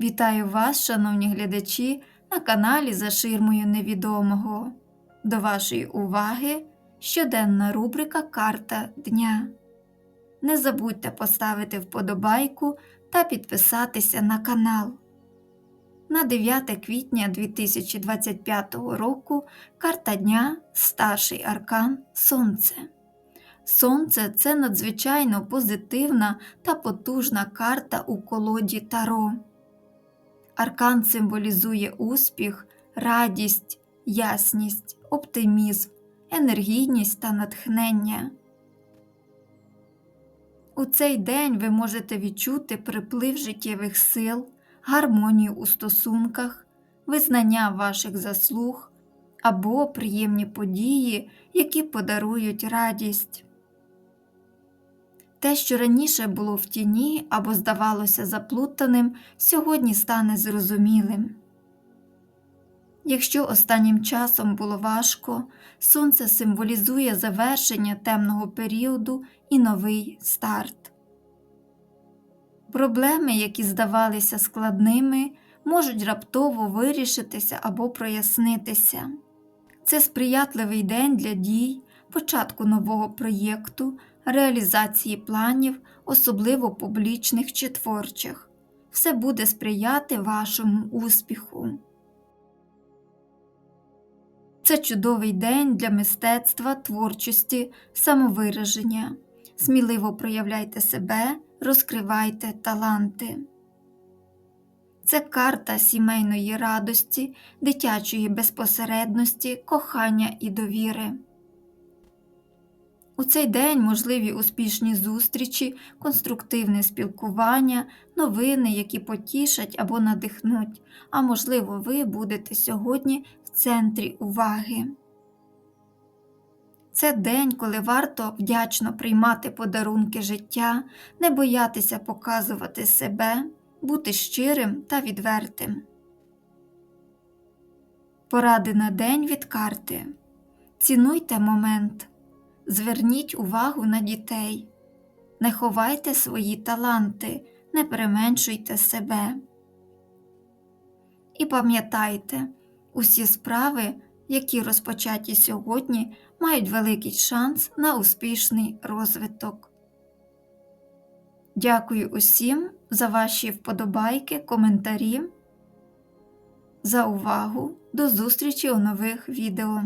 Вітаю вас, шановні глядачі, на каналі За ширмою невідомого. До вашої уваги щоденна рубрика Карта дня. Не забудьте поставити вподобайку та підписатися на канал. На 9 квітня 2025 року карта дня Старший аркан Сонце. Сонце це надзвичайно позитивна та потужна карта у колоді Таро. Аркан символізує успіх, радість, ясність, оптимізм, енергійність та натхнення. У цей день ви можете відчути приплив життєвих сил, гармонію у стосунках, визнання ваших заслуг або приємні події, які подарують радість. Те, що раніше було в тіні або здавалося заплутаним, сьогодні стане зрозумілим. Якщо останнім часом було важко, сонце символізує завершення темного періоду і новий старт. Проблеми, які здавалися складними, можуть раптово вирішитися або прояснитися. Це сприятливий день для дій, початку нового проєкту, реалізації планів, особливо публічних чи творчих. Все буде сприяти вашому успіху. Це чудовий день для мистецтва, творчості, самовираження. Сміливо проявляйте себе, розкривайте таланти. Це карта сімейної радості, дитячої безпосередності, кохання і довіри. У цей день можливі успішні зустрічі, конструктивне спілкування, новини, які потішать або надихнуть, а можливо, ви будете сьогодні в центрі уваги. Це день, коли варто вдячно приймати подарунки життя, не боятися показувати себе, бути щирим та відвертим. Поради на день від карти. Цінуйте момент. Зверніть увагу на дітей, не ховайте свої таланти, не переменшуйте себе. І пам'ятайте, усі справи, які розпочаті сьогодні, мають великий шанс на успішний розвиток. Дякую усім за ваші вподобайки, коментарі, за увагу. До зустрічі у нових відео.